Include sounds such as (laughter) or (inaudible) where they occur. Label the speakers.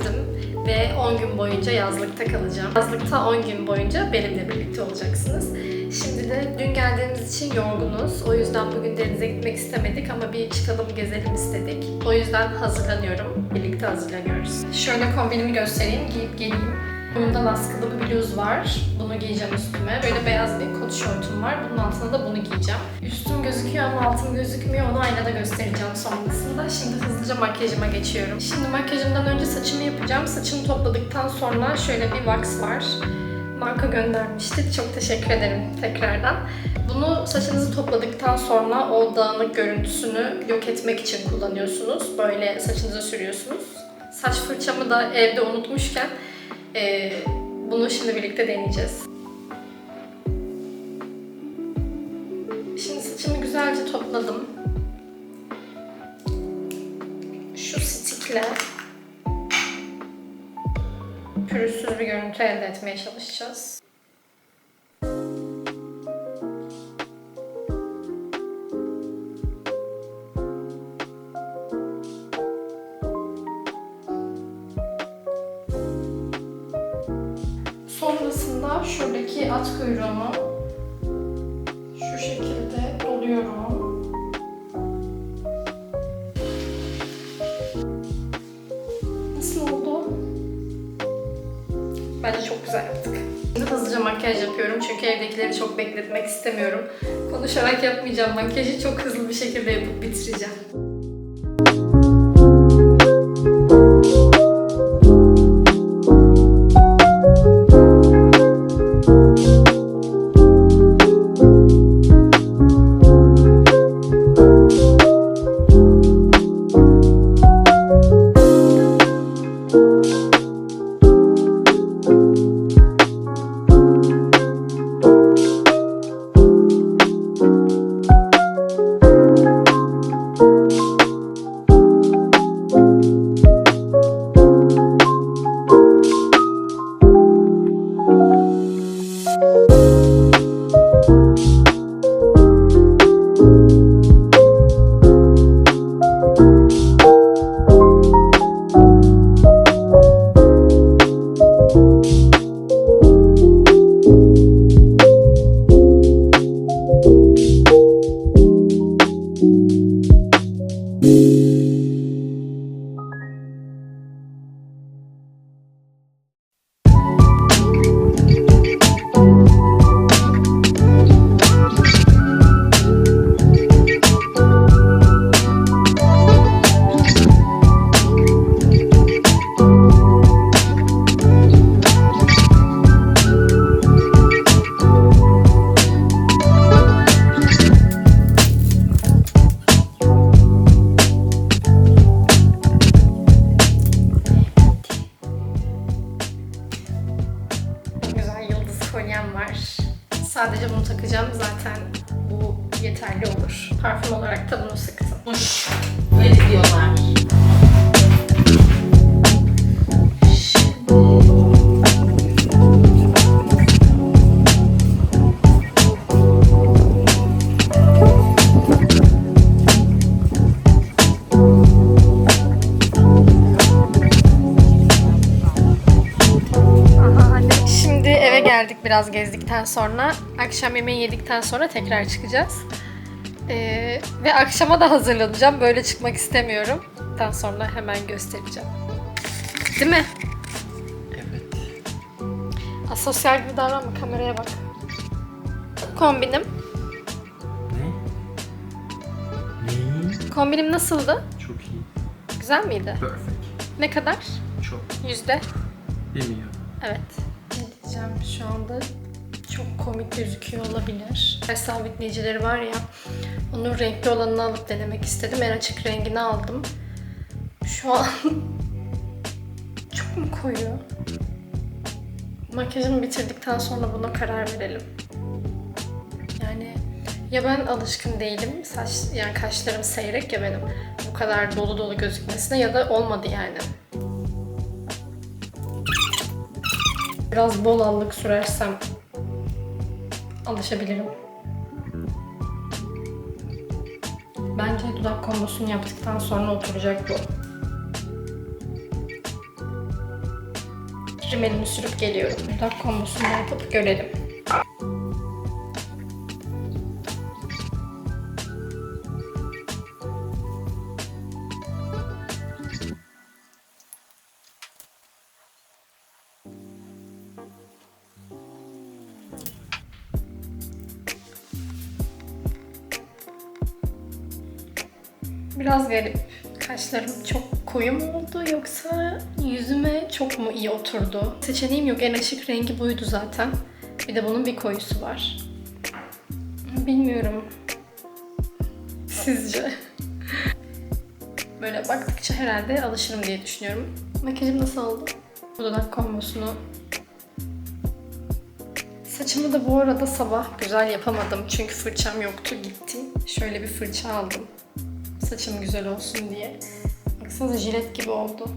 Speaker 1: geldim ve 10 gün boyunca yazlıkta kalacağım. Yazlıkta 10 gün boyunca benimle birlikte olacaksınız. Şimdi de dün geldiğimiz için yorgunuz. O yüzden bugün denize gitmek istemedik ama bir çıkalım gezelim istedik. O yüzden hazırlanıyorum. Birlikte hazırlanıyoruz. Şöyle kombinimi göstereyim, giyip geleyim. Boyunda askılı bir bluz var. Bunu giyeceğim üstüme. Böyle beyaz bir kot şortum var. Bunun altına da bunu giyeceğim. Üstüm gözüküyor ama altım gözükmüyor. Onu aynada göstereceğim sonrasında. Şimdi hızlıca makyajıma geçiyorum. Şimdi makyajımdan önce saçımı yapacağım. Saçımı topladıktan sonra şöyle bir wax var. Marka göndermişti. Çok teşekkür ederim tekrardan. Bunu saçınızı topladıktan sonra o dağınık görüntüsünü yok etmek için kullanıyorsunuz. Böyle saçınıza sürüyorsunuz. Saç fırçamı da evde unutmuşken ee, bunu şimdi birlikte deneyeceğiz. Topladım. Şu stikle pürüzsüz bir görüntü elde etmeye çalışacağız. Sonrasında şuradaki at kuyruğumu şu şekilde Bence çok güzel yaptık. Şimdi hızlıca makyaj yapıyorum çünkü evdekileri çok bekletmek istemiyorum. Konuşarak yapmayacağım makyajı çok hızlı bir şekilde yapıp bitireceğim. Kolyem var. Sadece bunu takacağım zaten bu yeterli olur. Parfüm olarak da bunu sıktım.
Speaker 2: Öyle diyorlar.
Speaker 1: Biraz gezdikten sonra. Akşam yemeği yedikten sonra tekrar çıkacağız. Ee, ve akşama da hazırlanacağım. Böyle çıkmak istemiyorum. Daha sonra hemen göstereceğim. Değil mi?
Speaker 3: Evet.
Speaker 1: Asosyal gibi davranma kameraya bak. Kombinim.
Speaker 3: Ne? Ne?
Speaker 1: Kombinim nasıldı?
Speaker 3: Çok iyi.
Speaker 1: Güzel miydi?
Speaker 3: Perfect.
Speaker 1: Ne kadar?
Speaker 3: Çok.
Speaker 1: Yüzde.
Speaker 3: Bilmiyorum.
Speaker 1: Evet. Ne diyeceğim şu anda çok komik gözüküyor olabilir. Sabitleyicileri var ya, onun renkli olanını alıp denemek istedim. En açık rengini aldım. Şu an (laughs) çok mu koyu? Makyajımı bitirdikten sonra buna karar verelim. Yani ya ben alışkın değilim, saç yani kaşlarım seyrek ya benim bu kadar dolu dolu gözükmesine ya da olmadı yani. Biraz bol allık sürersem alışabilirim. Bence dudak kombosunu yaptıktan sonra oturacak bu. Rimelimi sürüp geliyorum. Dudak kombosunu yapıp görelim. Biraz garip. Kaşlarım çok koyu mu oldu yoksa yüzüme çok mu iyi oturdu? Seçeneğim yok. En açık rengi buydu zaten. Bir de bunun bir koyusu var. Bilmiyorum. Sizce? Böyle baktıkça herhalde alışırım diye düşünüyorum. Makyajım nasıl oldu? Bu dudak kombosunu Saçımı da bu arada sabah güzel yapamadım çünkü fırçam yoktu gittim. Şöyle bir fırça aldım saçım güzel olsun diye. Baksanıza jilet gibi oldu.